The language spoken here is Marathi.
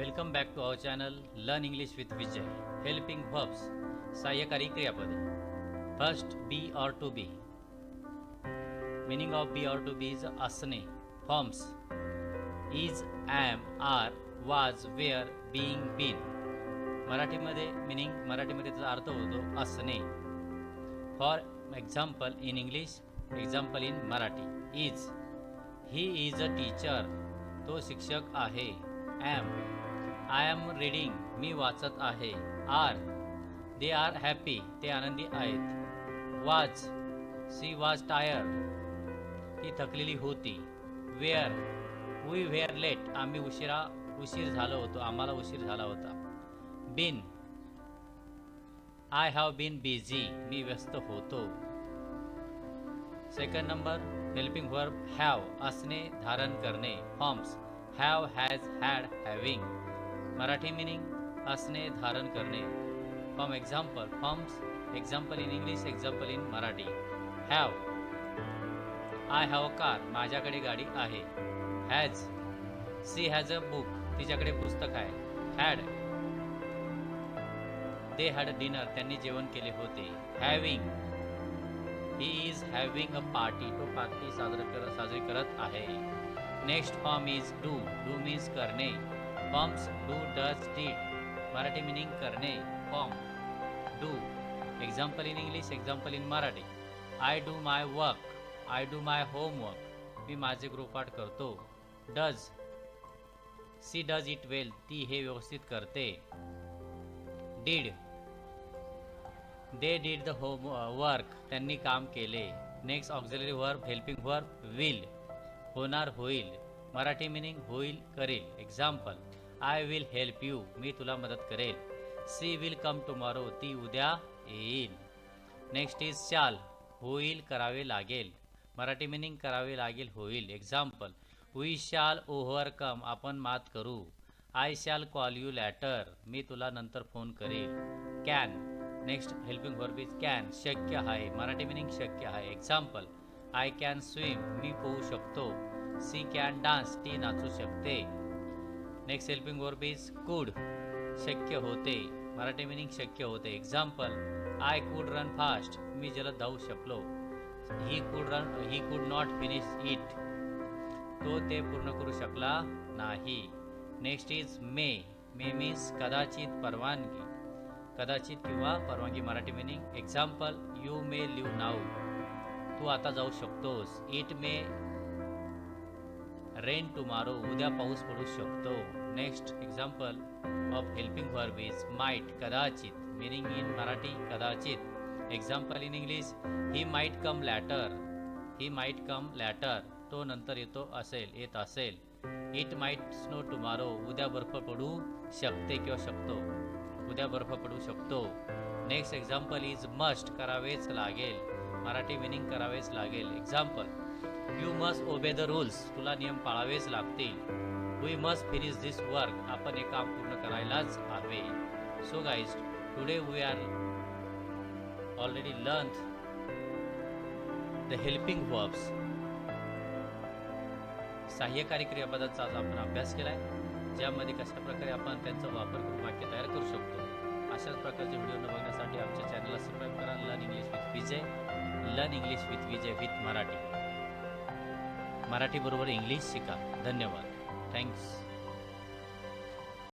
Welcome back to our channel learn English with Vijay helping verbs सहाय्यकारी क्रियापदे first be or to be meaning of be or to be is असणे forms is am are was were being been मराठीमध्ये मिनिंग मराठीमध्ये त्याचा अर्थ होतो असणे. For example in English example in Marathi. Is he is a teacher तो शिक्षक आहे. ॲम आय एम रीडिंग मी वाचत आहे. आर दे आर हॅपी ते आनंदी आहेत. वाज सी वाज टायर ती थकलेली होती. वेअर वी वेअर लेट आम्ही उशिरा उशीर झालो होतो. आम्हाला उशीर झाला होता. Been I have been busy मी व्यस्त होतो. Second number helping verb have असणे धारण करणे. Forms have has had having Marathi meaning असणे धारण करणे. Form example forms example in English example in Marathi. Have I have a car माझ्याकडे गाडी आहे. Has she has a book तिच्याकडे पुस्तक आहे. हॅड दे हॅड डिनर त्यांनी जेवण केले होते. Having he is having a party तो पार्टी साजरा कर साजरी करत आहे. Next form is do do means करणे. Forms do does did Marathi meaning करणे form do example in English example in Marathi. I do my work I do my homework मी माझे गृहपाठ करतो. Does she does it well ती हे व्यवस्थित करते. Did they did the homework त्यांनी काम केले. Next auxiliary verb helping verb will होणार होईल. मराठी मिनिंग होईल करेल. Example I will help you मी तुला मदत करेल. सी विल कम टुमॉरो ती उद्या येईल. नेक्स्ट इज शाल होईल करावे लागेल. मराठी मिनिंग करावे लागेल होईल. एक्झाम्पल वी शाल ओव्हरकम आपण मात करू. I shall call you later मी तुला नंतर फोन करेल. Can next helping verb is can शक्य आहे. मराठी मिनिंग शक्य आहे. एक्झाम्पल आय कॅन स्विम मी पोहू शकतो. सी कॅन डान्स ती नाचू शकते. नेक्स्ट हेल्पिंग वर्ब इज कुड शक्य होते. मराठी मिनिंग शक्य होते. Example I could run fast मी जलद धावू शकलो. He could run he could not finish it तो ते पूर्ण करू शकला नाही. Next is may may means कदाचित परवानगी. कदाचित किंवा परवानगी. Marathi meaning example you may leave now तू आता जाऊ शकतोस. इट मे रेन टुमारो उद्या पाऊस पडू शकतो. Next example of helping verb is might कदाचित. मिनिंग इन मराठी कदाचित. Example in English he might come later he might come later तो नंतर येतो असेल येत असेल. इट माईट स्नो टुमारो उद्या बर्फ पडू शकते किंवा शकतो. उद्या बर्फ पडू शकतो. नेक्स्ट एक्झाम्पल इज मस्ट करावेच लागेल. मराठी मिनिंग करावेच लागेल. Example you must obey the rules तुला नियम पाळावेच लागतील. We must finish this work आपण हे काम पूर्ण करायलाच हवे. So guys today we are already learn the helping verbs सहाय्यकारी क्रियापदाचा आज आपण अभ्यास केला आहे ज्यामध्ये कशा प्रकारे आपण त्यांचा वापर करून वाक्य तयार करू शकतो. अशाच प्रकारचे व्हिडिओ न बघण्यासाठी आमच्या चॅनलला सबस्क्राईब करा. Learn English with Vijay learn English with Vijay with Marathi मराठीबरोबर English शिका. धन्यवाद. थँक्स